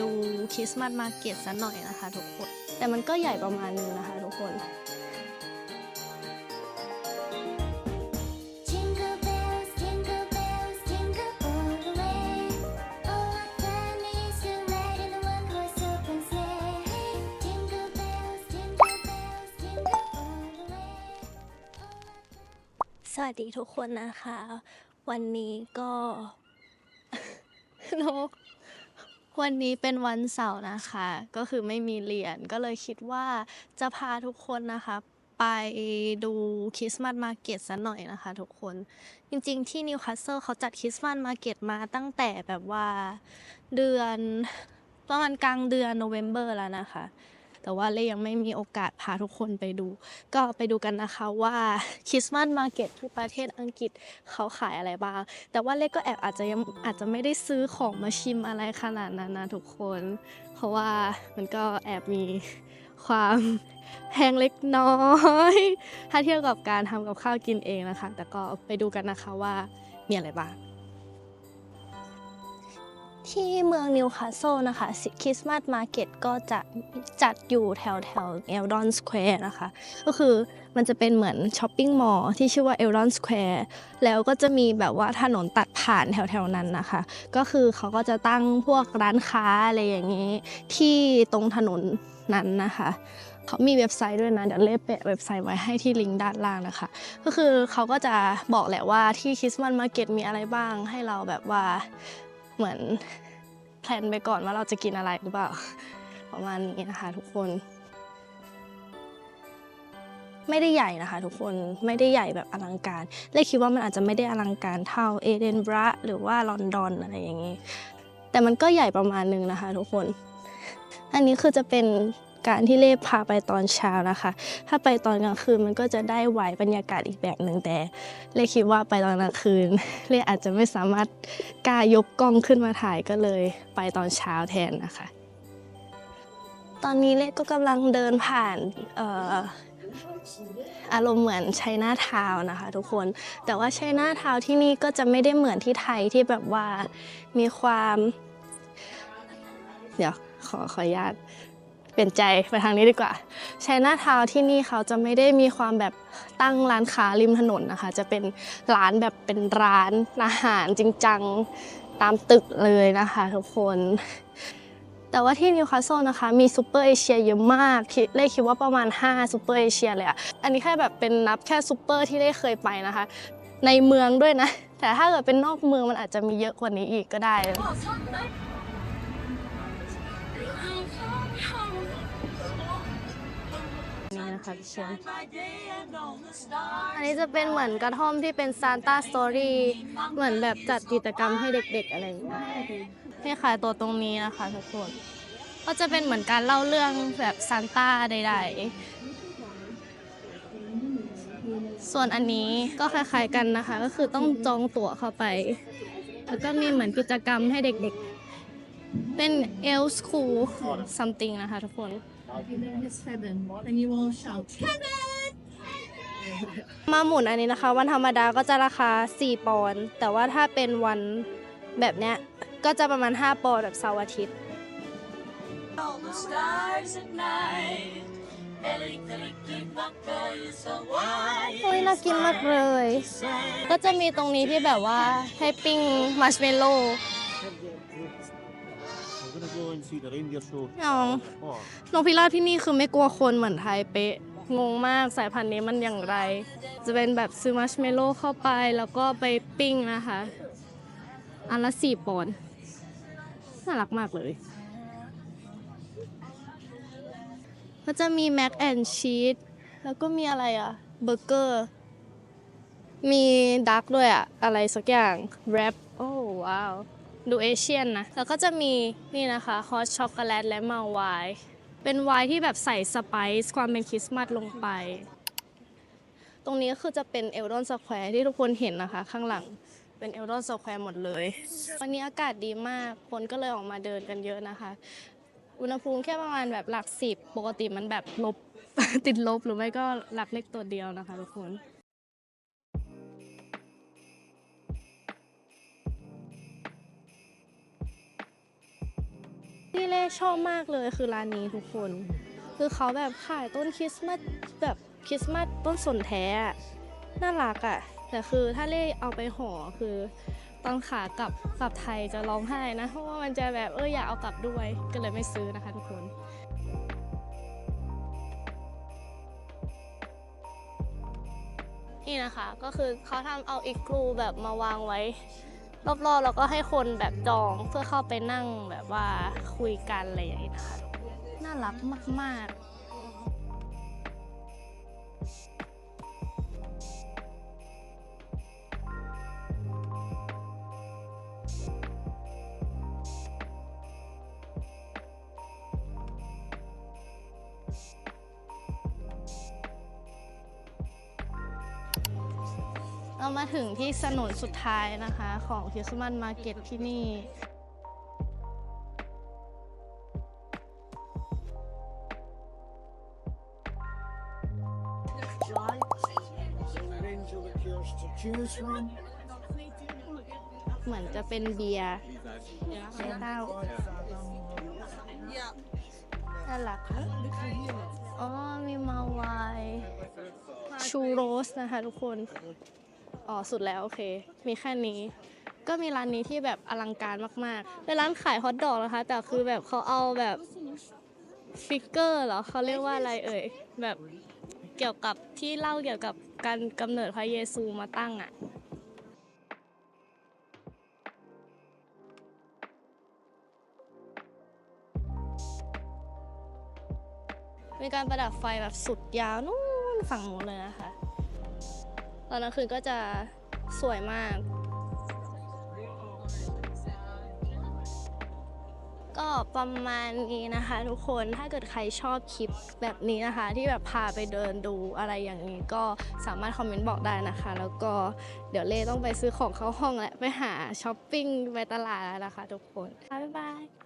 ดูคริสต์มาสมาร์เก็ตสักหน่อยนะคะทุกคน แต่มันก็ใหญ่ประมาณนึงนะคะทุกคน Jingle bells, jingle bells, jingle all the way. Oh, what fun it is to ride in a one-horse open sleigh. Jingle bells, jingle bells, jingle all the way. สวัสดีทุกคนนะคะ วันนี้ก็นก วันนี้เป็นวันเสาร์นะคะ ก็คือไม่มีเรียนก็เลยคิดว่าจะพาทุกคนนะคะ ไปดูคริสต์มาสมาร์เก็ตสักหน่อยนะคะทุกคน จริงๆที่นิวคาสเซิลเขาจัดคริสต์มาสมาร์เก็ตมาตั้งแต่แบบว่าเดือนประมาณกลางเดือนโนเวมเบอร์แล้วนะคะ แต่ว่าเล่ยังไม่มีโอกาสพาทุกคนไปดู ก็ไปดูกันนะคะว่าคริสต์มาสมาร์เก็ตที่ประเทศอังกฤษเขาขายอะไรบ้าง แต่ว่าเล็กก็แอบอาจจะยังอาจจะไม่ได้ซื้อของมาชิมอะไรขนาดนั้นนะทุกคน เพราะว่ามันก็แอบมีความแพงเล็กน้อย ถ้าเทียบกับการทำกับข้าวกินเองนะคะ แต่ก็ไปดูกันนะคะว่ามีอะไรบ้าง ที่เมืองนิวคาสเซิลนะคะคริสต์มาสมาร์เก็ตก็จะจัดอยู่แถวแถวเอลดอนสแควร์นะคะ ก็คือมันจะเป็นเหมือนช้อปปิ้งมอลล์ที่ชื่อว่าเอลดอนสแควร์แล้วก็จะมีแบบว่าถนนตัดผ่านแถวๆนั้นนะคะ ก็คือเขาก็จะตั้งพวกร้านค้าอะไรอย่างนี้ ที่ตรงถนนนั้นนะคะเขามีเว็บไซต์ด้วยนะ เดี๋ยวเล่แปะเว็บไซต์ไว้ให้ที่ลิงก์ด้านล่างนะคะ ก็คือเขาก็จะบอกแหละว่าที่คริสต์มาสมาร์เก็ตมีอะไรบ้างให้เราแบบว่า เหมือนแพลนไปก่อนว่าเราจะกินอะไรหรือเปล่า ประมาณนี้นะคะทุกคน ไม่ได้ใหญ่นะคะ ทุกคนไม่ได้ใหญ่แบบอลังการเลยคิดว่ามันอาจจะไม่ได้อลังการเท่าเอเดนบระหรือว่าลอนดอนอะไรอย่างนี้ แต่มันก็ใหญ่ประมาณนึงนะคะ ทุกคน อันนี้คือจะเป็น การที่เล่พาไปตอนเช้านะคะ ถ้าไปตอนกลางคืนมันก็จะได้ไหวบรรยากาศอีกแบบหนึ่งแต่ เล่คิดว่าไปตอนกลางคืน เล่อาจจะไม่สามารถกล้ายกกล้องขึ้นมาถ่ายก็เลย ไปตอนเช้าแทนนะคะ ตอนนี้เล่ก็กำลังเดินผ่านเอ่ออารมณ์เหมือนไชน่าทาวนะคะทุกคน แต่ว่าไชน่าทาวที่นี่ก็จะไม่ได้เหมือนที่ไทยที่แบบว่ามีความ เดี๋ยวขอขออนุญาต เปลี่ยนใจไปทางนี้ดีกว่าไชน่าทาวที่นี่เขาจะไม่ได้มีความแบบตั้งร้านค้าริมถนนนะคะ จะเป็นร้านแบบเป็นร้านอาหารจริงจังตามตึกเลยนะคะทุกคน แต่ว่าที่นิวคาสเซิลนะคะมีซูเปอร์เอเชียเยอะมากคิดเลขคิดว่าประมาณ 5ซูเปอร์เอเชียเลยอะอันนี้แค่แบบเป็นนับแค่ซูเปอร์ที่ได้เคยไปนะคะ ในเมืองด้วยนะ แต่ถ้าเกิดเป็นนอกเมืองมันอาจจะมีเยอะกว่านี้อีกก็ได้ นี่นะคะพี่เชนอันนี้จะเป็นเหมือนกระท่อมที่เป็นซานต้าสตอรี่เหมือนแบบจัดกิจกรรมให้เด็กๆอะไรอย่างเงี้ยให้ขายตัวตรงนี้นะคะทุกคน ก็จะเป็นเหมือนการเล่าเรื่องแบบซานต้าใดๆ ส่วนอันนี้ก็คล้ายๆกันนะคะ ก็คือต้องจองตั๋วเข้าไป แล้วก็มีเหมือนกิจกรรมให้เด็กๆ เป็น e l School something นะคะทุกคน It's seven, and you all shout. มาหมุนอันนี้นะคะ วันธรรมดาก็จะราคา 4 ปอนด์แต่ว่าถ้าเป็นวันแบบเนี้ยก็จะประมาณ 5 ปอนด์แบบเสาร์อาทิตย์ All the stars at night. Ellie, Ellie, keep my face away. โอ้ยน่ากินมากเลย ก็จะมีตรงนี้ที่แบบว่าให้ปิ้งมัชเมลโล่ We're gonna go and see the reindeer show. น้อง Oh, นกพิราบที่นี่คือไม่กลัวคนเหมือนไทยเป๊ะ งงมากสายพันธุ์นี้มันอย่างไร จะเป็นแบบซื้อมัชเมลโล่เข้าไปแล้วก็ไปปิ้งนะคะ อันละสี่ปอนด์น่ารักมากเลยก็จะมีแม็กแอนชีสแล้วก็มีอะไรอะเบอร์เกอร์ มีดักด้วยอะอะไรสักอย่างแรปโอ้ว้าว ดูเอเชียนนะ แล้วก็จะมีนี่นะคะฮอตช็อกโกแลตและเมาไวน์เป็นไวน์ที่แบบใส่สไปซ์ความเป็นคริสต์มาสลงไป ตรงนี้ก็คือจะเป็นเอลดอนสแควร์ที่ทุกคนเห็นนะคะ ข้างหลังเป็นเอลดอนสแควร์หมดเลย วันนี้อากาศดีมาก คนก็เลยออกมาเดินกันเยอะนะคะ อุณหภูมิแค่ประมาณแบบหลักสิบปกติมันแบบลบติดลบหรือไม่ก็หลักเลขตัวเดียวนะคะทุกคน ที่เล่ชอบมากเลยคือร้านนี้ทุกคน คือเขาแบบขายต้นคริสต์มาสแบบคริสต์มาสต้นสนแท้น่ารักอะ่ะ แต่คือถ้าเล่เอาไปห่อคือตอนขากลับกลับไทยจะร้องไห้นะเพราะว่ามันจะแบบเอออยากเอากลับด้วยก็เลยไม่ซื้อนะคะทุกคนนี่นะคะก็คือเขาทำเอาอีกกลูแบบมาวางไว้ รอบๆแล้วก็ให้คนแบบจองเพื่อเข้าไปนั่งแบบว่าคุยกันอะไรอย่างนี้นะคะ น่ารักมากๆ เรามาถึงที่ถนนสุดท้ายนะคะของคริสต์มาสมาร์เก็ตที่นี่เหมือนจะเป็นเบียร์ไม่เต้าน่ารักค่ะอ๋อ มีมาไวชูโรสนะคะทุกคน อ๋อสุดแล้วโอเค มีแค่นี้ ก็มีร้านนี้ที่แบบอลังการมากๆเป็นร้านขายฮอทดอกนะคะ แต่คือแบบเขาเอาแบบฟิกเกอร์เหรอเขาเรียกว่าอะไรเอ่ยแบบเกี่ยวกับที่เล่าเกี่ยวกับการกำเนิดพระเยซูมาตั้งอะมีการประดับไฟแบบสุดยาวนู่นฝั่งนู้นเลยนะคะ อนกลางคืนก็จะสวยมาก ก็ประมาณนี้นะคะทุกคนถ้าเกิดใครชอบคลิปแบบนี้นะคะ ที่แบบพาไปเดินดูอะไรอย่างนี้ก็สามารถคอมเมนต์บอกได้นะคะ แล้วก็เดี๋ยวเล่ต้องไปซื้อของเข้าห้องแล้วไปหาช้อปปิ้งไปตลาดแล้วนะคะทุกคนบ๊ายบาย